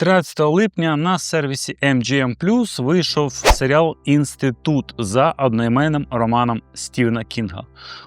13 липня на сервісі MGM Plus вийшов серіал Інститут за одноіменним романом Стівена Кінга.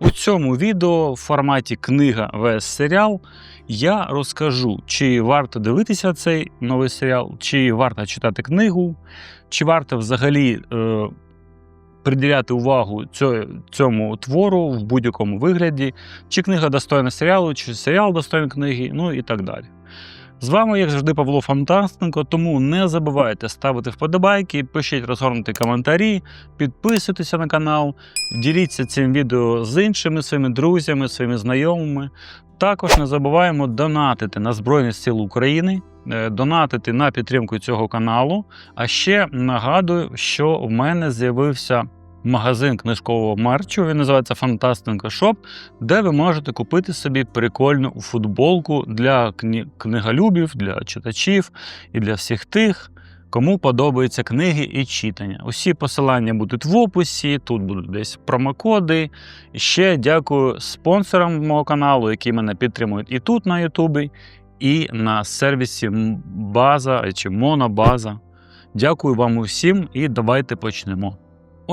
У цьому відео в форматі книга vs серіал я розкажу, чи варто дивитися цей новий серіал, чи варто читати книгу, чи варто взагалі е, приділяти увагу цьому твору в будь-якому вигляді, чи книга достойна серіалу, чи серіал достойний книги, ну і так далі. З вами, як завжди, Павло Фантастенко, тому не забувайте ставити вподобайки, пишіть розгорнуті коментарі, підписуйтеся на канал, діліться цим відео з іншими своїми друзями, своїми знайомими. Також не забуваємо донатити на Збройні Сили України, е, донатити на підтримку цього каналу. А ще нагадую, що в мене з'явився магазин книжкового мерчу. Він називається Фантастенко Шоп, де ви можете купити собі прикольну футболку для кні- книголюбів, для читачів і для всіх тих, кому подобаються книги і читання. Усі посилання будуть в описі, тут будуть десь промокоди. Ще дякую спонсорам мого каналу, які мене підтримують і тут на Ютубі, і на сервісі База чи Монобаза. Дякую вам усім і давайте почнемо.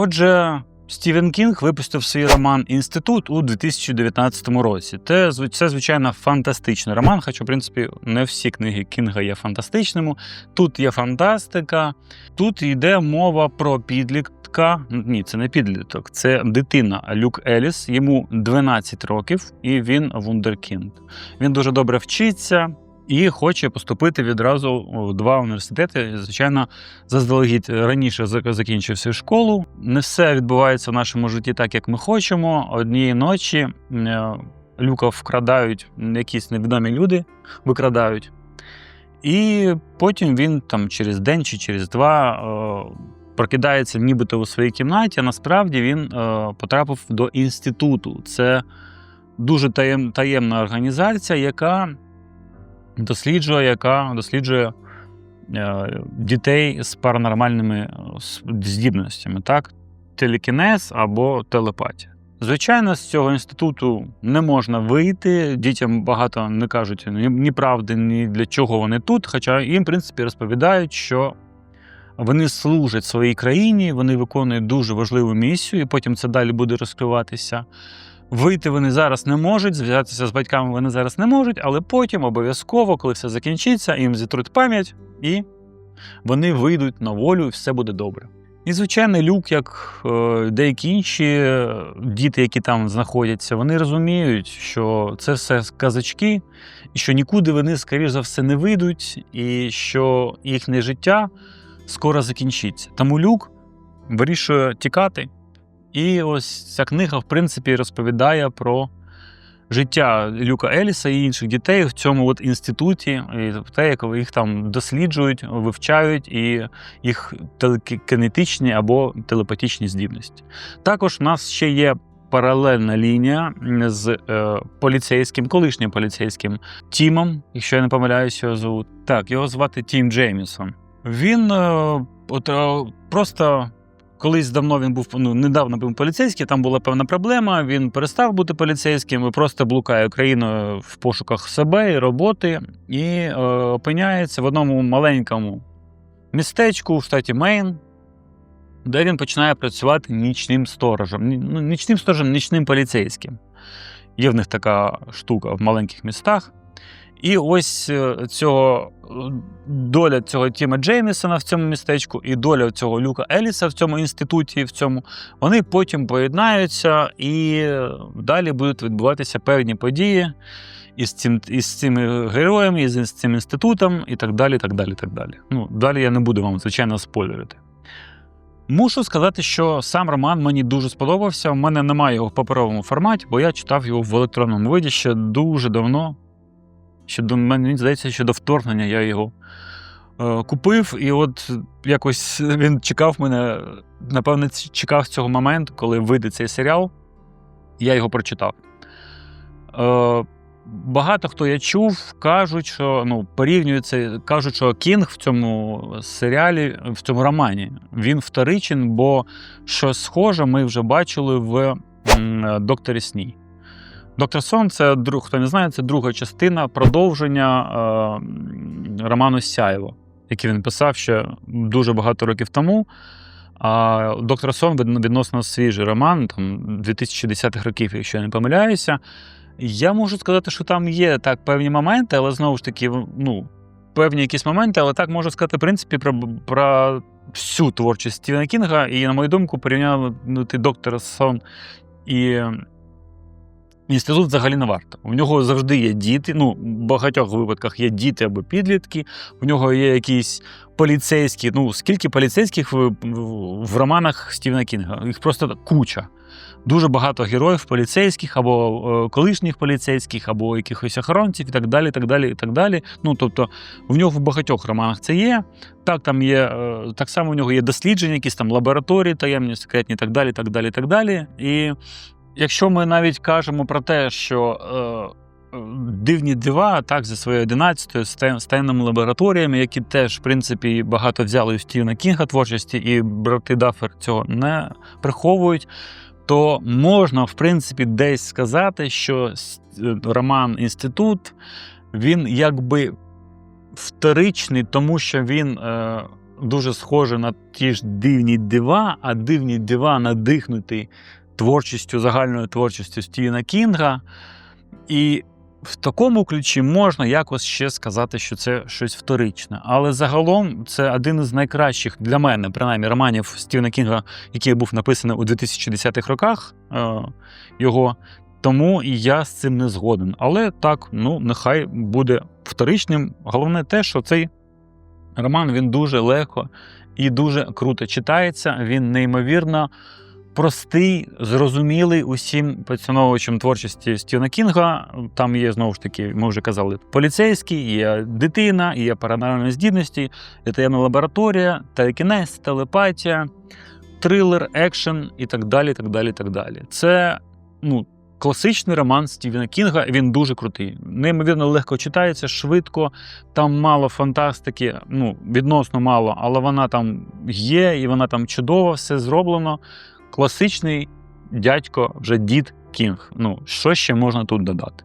Отже, Стівен Кінг випустив свій роман Інститут у 2019 році. Це, це звичайно, фантастичний роман, хоча, в принципі, не всі книги Кінга є фантастичними. Тут є фантастика, тут йде мова про підлітка. Ні, це не підліток, це дитина Люк Еліс. Йому 12 років, і він вундеркінд. Він дуже добре вчиться. І хоче поступити відразу у два університети. Звичайно, заздалегідь раніше зак- закінчив свою школу. Не все відбувається в нашому житті так, як ми хочемо. Однієї ночі е, люка вкрадають якісь невідомі люди, викрадають. І потім він там через день чи через два е, прокидається нібито у своїй кімнаті, а насправді він е, потрапив до інституту. Це дуже таєм, таємна організація, яка досліджує, яка досліджує е, дітей з паранормальними е, здібностями, так? Телекінез або телепатія. Звичайно, з цього інституту не можна вийти. Дітям багато не кажуть ні, ні правди, ні для чого вони тут. Хоча їм, в принципі, розповідають, що вони служать своїй країні, вони виконують дуже важливу місію, і потім це далі буде розкриватися. Вийти вони зараз не можуть, зв'язатися з батьками вони зараз не можуть, але потім обов'язково, коли все закінчиться, їм зітруть пам'ять і вони вийдуть на волю, і все буде добре. І, звичайно, люк, як е, деякі інші е, діти, які там знаходяться, вони розуміють, що це все казачки, і що нікуди вони, скоріш за все, не вийдуть, і що їхнє життя скоро закінчиться. Тому люк вирішує тікати. І ось ця книга, в принципі, розповідає про життя Люка Еліса і інших дітей в цьому от інституті, і те, як їх там досліджують, вивчають, і їх телекінетичні або телепатичні здібності. Також в нас ще є паралельна лінія з е, поліцейським, колишнім поліцейським Тімом, якщо я не помиляюся, його звуть. Так, його звати Тім Джеймісон. Він е, от, е, просто колись давно він був ну, недавно був поліцейський, там була певна проблема. Він перестав бути поліцейським і просто блукає країною в пошуках себе і роботи, і е, опиняється в одному маленькому містечку в штаті Мейн, де він починає працювати нічним сторожем. Ну, нічним сторожем, нічним поліцейським. Є в них така штука в маленьких містах. І ось е, цього е, доля цього Тіма Джеймісона в цьому містечку і доля цього Люка Еліса в цьому інституті, в цьому, вони потім поєднаються і е, далі будуть відбуватися певні події із, цим, із цими героями, із цим інститутом, і так далі. так далі, так далі. Ну, далі я не буду вам, звичайно, спойлерити. Мушу сказати, що сам роман мені дуже сподобався. У мене немає його в паперовому форматі, бо я читав його в електронному виді ще дуже давно. Ще до мені здається, що до вторгнення я його е, купив, і от якось він чекав мене, напевно, чекав цього моменту, коли вийде цей серіал. Я його прочитав. Е, багато хто я чув, кажуть, що ну, порівнюють це, кажуть, що Кінг в цьому серіалі, в цьому романі, він вторичен, бо щось схоже ми вже бачили в м, Докторі Сні. Доктор Сон це друг, хто не знає, це друга частина продовження е, роману Сяєво. який він писав ще дуже багато років тому. А доктор Сон відносно свіжий роман, там 2010-х років, якщо я не помиляюся. Я можу сказати, що там є так певні моменти, але знову ж таки, ну, певні якісь моменти, але так можу сказати, в принципі, про, про всю творчість Стівена Кінга. І, на мою думку, порівняти доктора Сон і інститут взагалі не варто. У нього завжди є діти. Ну, в багатьох випадках є діти або підлітки. У нього є якісь поліцейські. Ну, скільки поліцейських в, в, романах Стівена Кінга? Їх просто куча. Дуже багато героїв поліцейських, або е, колишніх поліцейських, або якихось охоронців, і так далі. так далі, і так далі. Ну, тобто, в нього в багатьох романах це є. Так, там є, е, так само у нього є дослідження, якісь там лабораторії, таємні, секретні, і так далі, так далі, так далі. І якщо ми навіть кажемо про те, що е, е, дивні дива, так, зі своєю 11 з таємними лабораторіями, які теж, в принципі, багато взяли у Стівена Кінга творчості, і брати Даффер цього не приховують. То можна, в принципі, десь сказати, що е, роман Інститут він якби вторичний, тому що він е, дуже схожий на ті ж дивні дива, а дивні дива надихнуті творчістю, загальною творчістю Стівена Кінга. І в такому ключі можна якось ще сказати, що це щось вторичне. Але загалом це один із найкращих для мене, принаймні, романів Стівена Кінга, який був написаний у 2010-х роках е, його. Тому і я з цим не згоден. Але так, ну нехай буде вторичним. Головне те, що цей роман він дуже легко і дуже круто читається. Він неймовірно простий, зрозумілий усім поціновувачам творчості Стівена Кінга. Там є знову ж таки, ми вже казали, поліцейський, є дитина, є паранормальні здібності, є таємна лабораторія, телекінез, телепатія, трилер, екшен і так далі. так далі, так далі. Це ну, класичний роман Стівена Кінга. Він дуже крутий. Неймовірно легко читається, швидко. Там мало фантастики, ну, відносно мало, але вона там є, і вона там чудово, все зроблено. Класичний дядько, вже дід Кінг. Ну, що ще можна тут додати?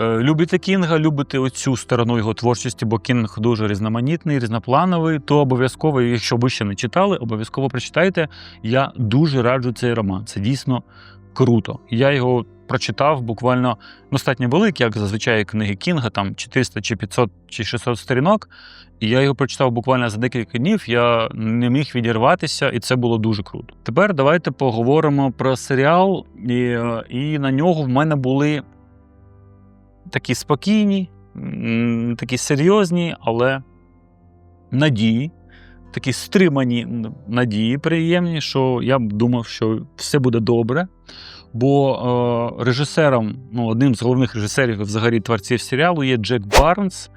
Е, Любите Кінга, любите оцю сторону його творчості, бо Кінг дуже різноманітний, різноплановий, то обов'язково, якщо ви ще не читали, обов'язково прочитайте. Я дуже раджу цей роман. Це дійсно круто. Я його прочитав буквально достатньо великий, як зазвичай книги Кінга, там 400 чи 500 чи 600 сторінок. І я його прочитав буквально за декілька днів. Я не міг відірватися, і це було дуже круто. Тепер давайте поговоримо про серіал, і, і на нього в мене були такі спокійні, такі серйозні, але надії, такі стримані надії приємні, що я думав, що все буде добре. Бо е, режисером, ну, одним з головних режисерів і взагалі творців серіалу є Джек Барнс.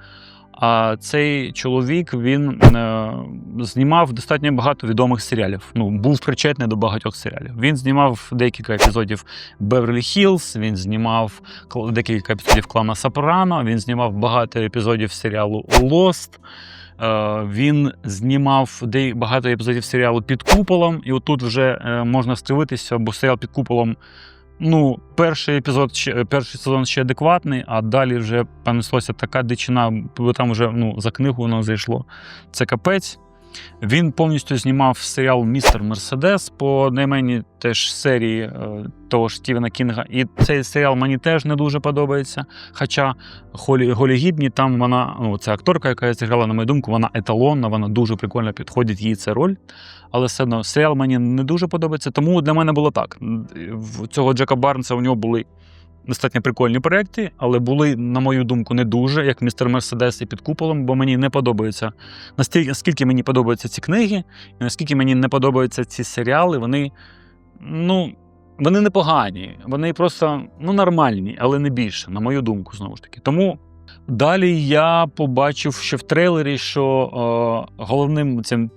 А цей чоловік він е, знімав достатньо багато відомих серіалів. Ну, був причетний до багатьох серіалів. Він знімав декілька епізодів Беверлі Хіллз, він знімав декілька епізодів Клана Сопрано, він знімав багато епізодів серіалу Lost. Е, Він знімав багато епізодів серіалу під куполом, і отут вже е, можна стивитися, бо серіал під куполом. Ну, перший епізод, перший сезон ще адекватний, а далі вже понеслося така дичина, бо там вже ну, за книгу воно зайшло. Це капець. Він повністю знімав серіал Містер Мерседес по одноіменній теж серії е, того ж Стівена Кінга. І цей серіал мені теж не дуже подобається. Хоча Холі, Голі Гібні, там вона, ну, ця акторка, яка зіграла, на мою думку, вона еталонна, вона дуже прикольно підходить їй ця роль. Але все одно серіал мені не дуже подобається. Тому для мене було так. В цього Джека Барнса у нього були достатньо прикольні проекти, але були, на мою думку, не дуже, як містер Мерседес і під куполом, бо мені не подобається. Настільки, наскільки мені подобаються ці книги, і наскільки мені не подобаються ці серіали, вони, ну, вони непогані, вони просто ну, нормальні, але не більше, на мою думку, знову ж таки. Тому далі я побачив ще в трейлері, що е, головним цим.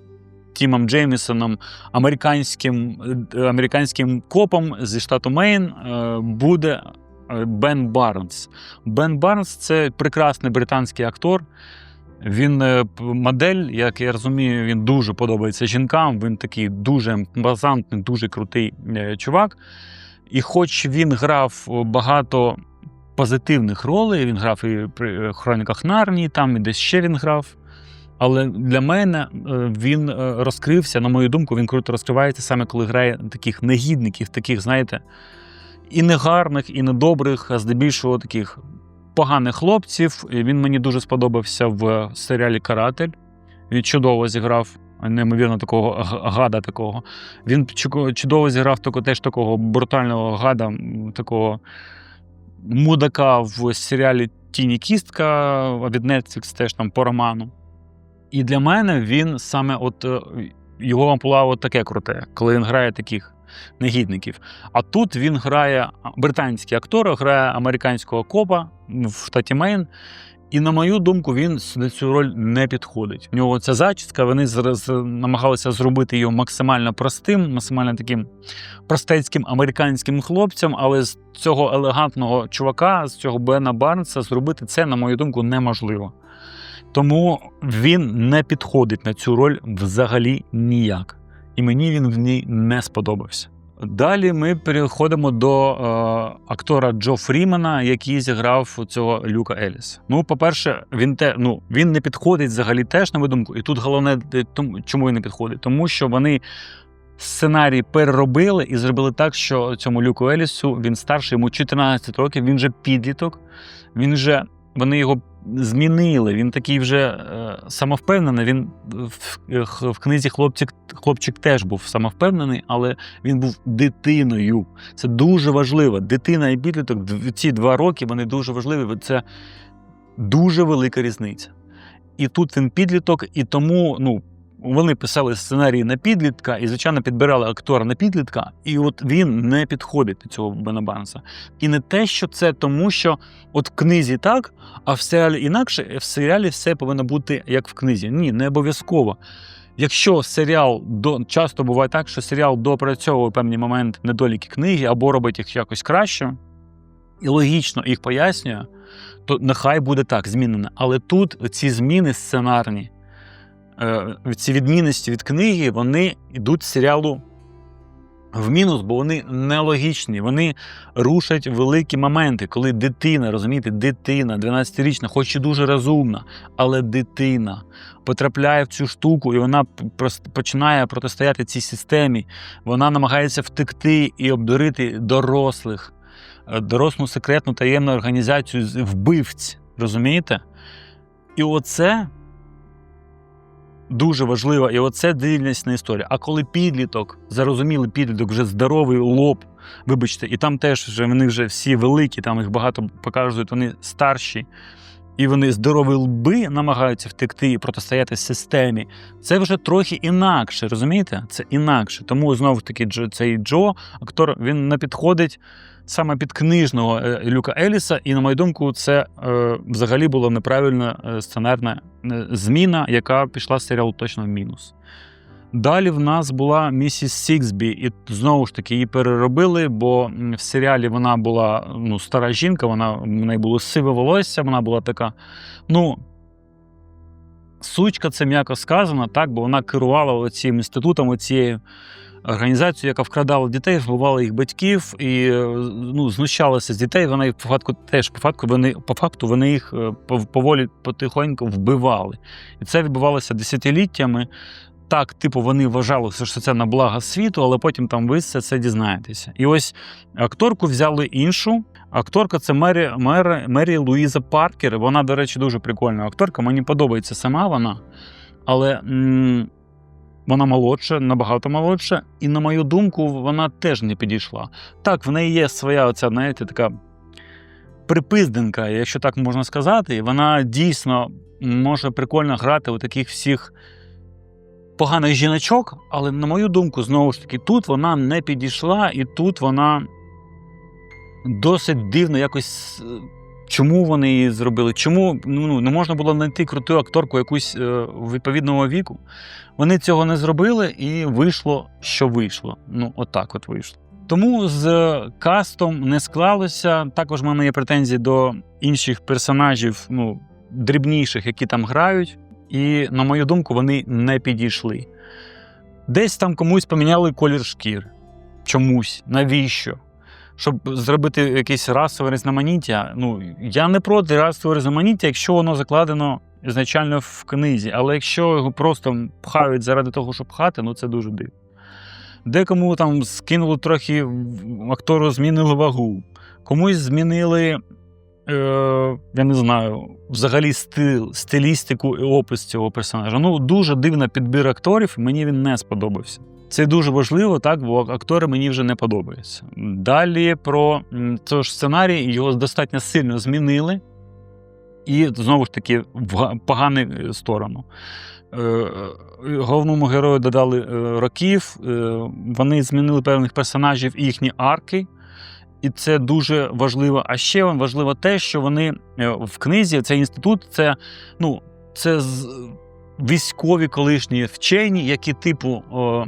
Тімом Джеймісоном, американським, е, американським копом зі штату Мейн, е, буде Бен Барнс. Бен Барнс це прекрасний британський актор. Він е, модель, як я розумію, він дуже подобається жінкам. Він такий дуже імпозантний, дуже крутий е, чувак. І хоч він грав багато позитивних ролей, він грав і при е, хроніках Нарнії, там і десь ще він грав. Але для мене е, він е, розкрився, на мою думку, він круто розкривається саме коли грає таких негідників, таких, знаєте, і негарних, і недобрих, а здебільшого таких поганих хлопців. Він мені дуже сподобався в серіалі Каратель. Він чудово зіграв, неймовірно, такого гада такого. Він чудово зіграв тако, теж такого брутального гада, такого мудака в серіалі Тіні Кістка від Netflix, теж там по роману. І для мене він саме от е, його амплуа от таке круте, коли він грає таких негідників. А тут він грає британський актор, грає американського копа в штаті Мейн. І на мою думку, він на цю роль не підходить. У нього ця зачіска, вони намагалися зробити його максимально простим, максимально таким простецьким американським хлопцем, але з цього елегантного чувака, з цього Бена Барнса, зробити це, на мою думку, неможливо. Тому він не підходить на цю роль взагалі ніяк. І мені він в ній не сподобався. Далі ми переходимо до е, актора Джо Фрімена, який зіграв цього Люка Еліса. Ну, по-перше, він те, ну, він не підходить взагалі теж, на мою думку. І тут головне, тому- чому він не підходить? Тому що вони сценарій переробили і зробили так, що цьому Люку Елісу він старший, йому 14 років, він вже підліток, він вже. Вони його змінили. Він такий вже е, самовпевнений. Він в, в, книзі хлопчик, хлопчик теж був самовпевнений, але він був дитиною. Це дуже важливо. Дитина і підліток, ці два роки вони дуже важливі. Це дуже велика різниця. І тут він підліток, і тому ну, вони писали сценарії на підлітка, і, звичайно, підбирали актора на підлітка, і от він не підходить до цього Бена Барнса. І не те, що це тому, що от в книзі так, а в серіалі інакше, в серіалі все повинно бути як в книзі. Ні, не обов'язково. Якщо серіал до часто буває так, що серіал допрацьовує певні моменти недоліки книги або робить їх якось краще, і логічно їх пояснює, то нехай буде так змінено. Але тут ці зміни сценарні, ці відмінності від книги, вони йдуть з серіалу в мінус, бо вони нелогічні. Вони рушать великі моменти, коли дитина, розумієте, дитина 12-річна, хоч і дуже розумна, але дитина потрапляє в цю штуку, і вона починає протистояти цій системі. Вона намагається втекти і обдурити дорослих, е, дорослу секретну таємну організацію вбивць. Розумієте? І оце дуже важлива, і оце дивнісна історія. А коли підліток, зарозумілий підліток, вже здоровий лоб, вибачте, і там теж вже вони вже всі великі, там їх багато показують, вони старші. І вони здорові лби намагаються втекти і протистояти системі. Це вже трохи інакше, розумієте? Це інакше. Тому знову ж таки, цей Джо, актор, він не підходить саме під книжного е, Люка Еліса. І, на мою думку, це е, взагалі була неправильна е, сценарна е, зміна, яка пішла серіалу точно в мінус. Далі в нас була місіс Сіксбі, і знову ж таки її переробили, бо в серіалі вона була ну, стара жінка, вона, в неї було сиве волосся, вона була така. Ну, сучка, це м'яко сказано, так, бо вона керувала цим інститутом, цією організацією, яка вкрадала дітей, вбивала їх батьків і е, ну, знущалася з дітей. Вона по факту теж по факту вони, по факту вони їх е, поволі потихоньку вбивали. І це відбувалося десятиліттями. Так, типу, вони вважали, що це на благо світу, але потім там ви все це дізнаєтеся. І ось акторку взяли іншу. Акторка це Мері, Мері, Мері Луїза Паркер. Вона, до речі, дуже прикольна акторка. Мені подобається сама вона, але м- вона молодша, набагато молодша. І, на мою думку, вона теж не підійшла. Так, в неї є своя оця, знаєте, така припизденка, якщо так можна сказати. І Вона дійсно може прикольно грати у таких всіх поганих жіночок, але, на мою думку, знову ж таки, тут вона не підійшла, і тут вона досить дивно якось. е, Чому вони її зробили? Чому ну, не можна було знайти круту акторку якусь е, відповідного віку? Вони цього не зробили, і вийшло, що вийшло. Ну, отак от вийшло. Тому з е, кастом не склалося. Також в мене є претензії до інших персонажів, ну, дрібніших, які там грають. І, на мою думку, вони не підійшли. Десь там комусь поміняли колір шкір. Чомусь. Навіщо? Щоб зробити якесь расове різноманіття. Ну, я не проти расового різноманіття, якщо воно закладено ізначально в книзі, але якщо його просто пхають заради того, щоб пхати, ну це дуже дивно. Декому там скинули трохи актору, змінили вагу, комусь змінили, е, я не знаю, взагалі стиль, стилістику і опис цього персонажа. Ну, дуже дивний підбір акторів, мені він не сподобався. Це дуже важливо, так, бо актори мені вже не подобаються. Далі про цей сценарій його достатньо сильно змінили, і знову ж таки в погану е, сторону. Е, Головному герою додали років, вони змінили певних персонажів і їхні арки. І це дуже важливо. А ще важливо те, що вони е, в книзі цей інститут це, ну, це військові колишні вчені, які, типу, о,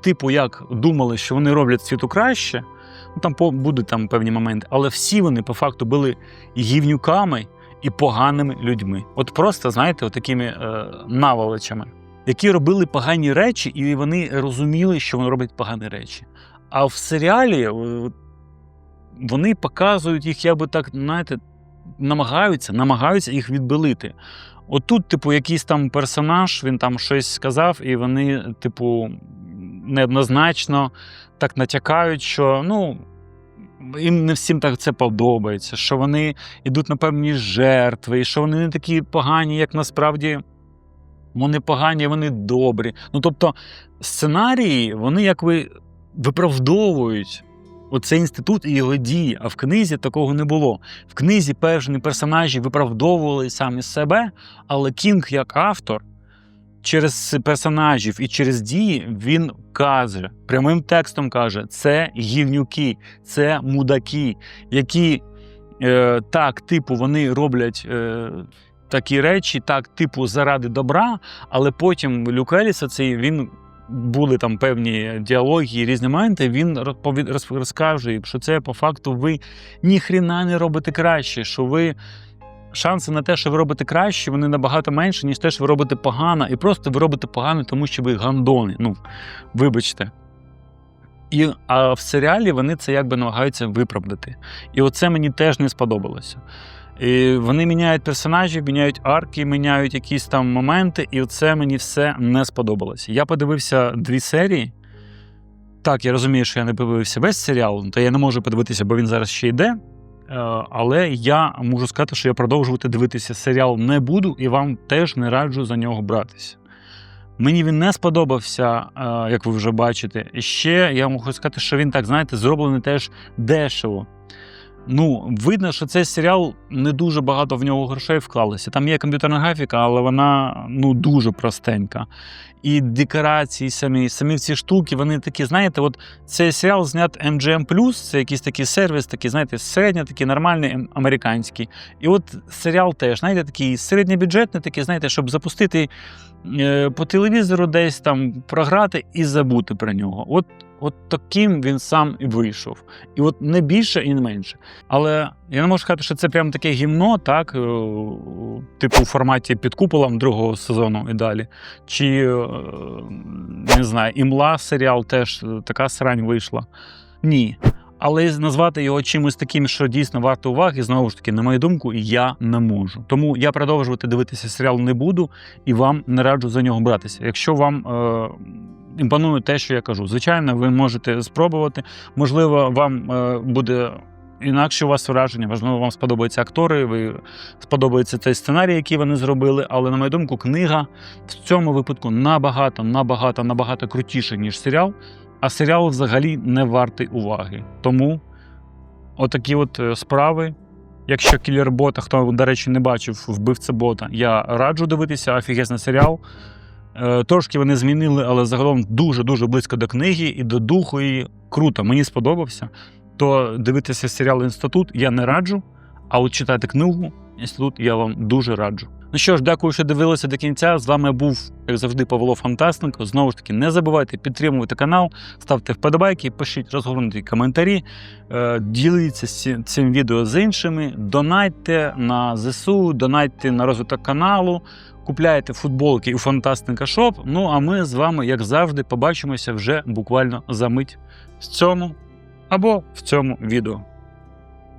типу, як думали, що вони роблять світу краще. Ну, там будуть там певні моменти, але всі вони по факту були гівнюками і поганими людьми. От просто, знаєте, такими е, наволочами, які робили погані речі, і вони розуміли, що вони роблять погані речі. А в серіалі е, вони показують їх, я би так, знаєте, намагаються, намагаються їх відбелити. Отут, типу, якийсь там персонаж, він там щось сказав, і вони, типу, неоднозначно так натякають, що ну. Їм не всім так це подобається, що вони йдуть на певні жертви, і що вони не такі погані, як насправді вони погані, вони добрі. Ну тобто, сценарії, вони якби виправдовують оцей інститут і його дії, а в книзі такого не було. В книзі певні персонажі виправдовували самі себе, але Кінг, як автор, через персонажів і через дії він каже, прямим текстом каже: це гівнюки, це мудаки, які е, так, типу, вони роблять. Е, Такі речі, так, типу, заради добра, але потім Люк Еліса, цей він були там певні діалоги, різні моменти. Він розкаже, що це по факту ви ніхрена не робите краще, що ви шанси на те, що ви робите краще, вони набагато менше, ніж те, що ви робите погано, і просто ви робите погано, тому що ви гандони. Ну, вибачте. І, а в серіалі вони це якби намагаються виправдати. І оце мені теж не сподобалося. І вони міняють персонажів, міняють арки, міняють якісь там моменти, і це мені все не сподобалося. Я подивився дві серії. Так, я розумію, що я не подивився весь серіал, то я не можу подивитися, бо він зараз ще йде. Е, Але я можу сказати, що я продовжувати дивитися серіал не буду і вам теж не раджу за нього братися. Мені він не сподобався, е, як ви вже бачите. І ще я можу сказати, що він так, знаєте, зроблений теж дешево. Ну, видно, що цей серіал не дуже багато в нього грошей вклалося. Там є комп'ютерна графіка, але вона ну дуже простенька. І декорації самі, самі ці штуки, вони такі, знаєте, от цей серіал знят MGM+, це якийсь такий сервіс, такий, знаєте, середньо, такий нормальний ем- американський. І от серіал теж, знаєте, такий середньобюджетний, такий, знаєте, щоб запустити е, по телевізору десь там програти і забути про нього. От, от таким він сам і вийшов. І от не більше і не менше. Але я не можу сказати, що це прям таке гімно, так, е, типу у форматі під куполом другого сезону і далі. Чи е, не знаю, імла серіал теж е, така срань вийшла. Ні. Але назвати його чимось таким, що дійсно варто уваги, знову ж таки, на мою думку, я не можу. Тому я продовжувати дивитися серіал не буду і вам не раджу за нього братися. Якщо вам е, імпонує те, що я кажу, звичайно, ви можете спробувати. Можливо, вам е, буде інакше у вас враження, можливо, вам сподобаються актори, ви сподобається цей сценарій, який вони зробили. Але, на мою думку, книга в цьому випадку набагато, набагато, набагато крутіша, ніж серіал. А серіал взагалі не вартий уваги. Тому отакі от е, справи. Якщо кілер бота, хто, до речі, не бачив вбивця бота, я раджу дивитися офігезний серіал. Е, Трошки вони змінили, але загалом дуже-дуже близько до книги і до духу. І круто, мені сподобався. То дивитися серіал Інститут я не раджу, а от читати книгу Інститут я вам дуже раджу. Ну що ж, дякую, що дивилися до кінця. З вами був, як завжди, Павло Фантастенко. Знову ж таки, не забувайте підтримувати канал, ставте вподобайки, пишіть розгорнуті коментарі, е, діліться цим відео з іншими, донайте на ЗСУ, донайте на розвиток каналу, купляйте футболки у Фантастика Шоп. Ну а ми з вами, як завжди, побачимося вже буквально за мить в цьому або в цьому відео.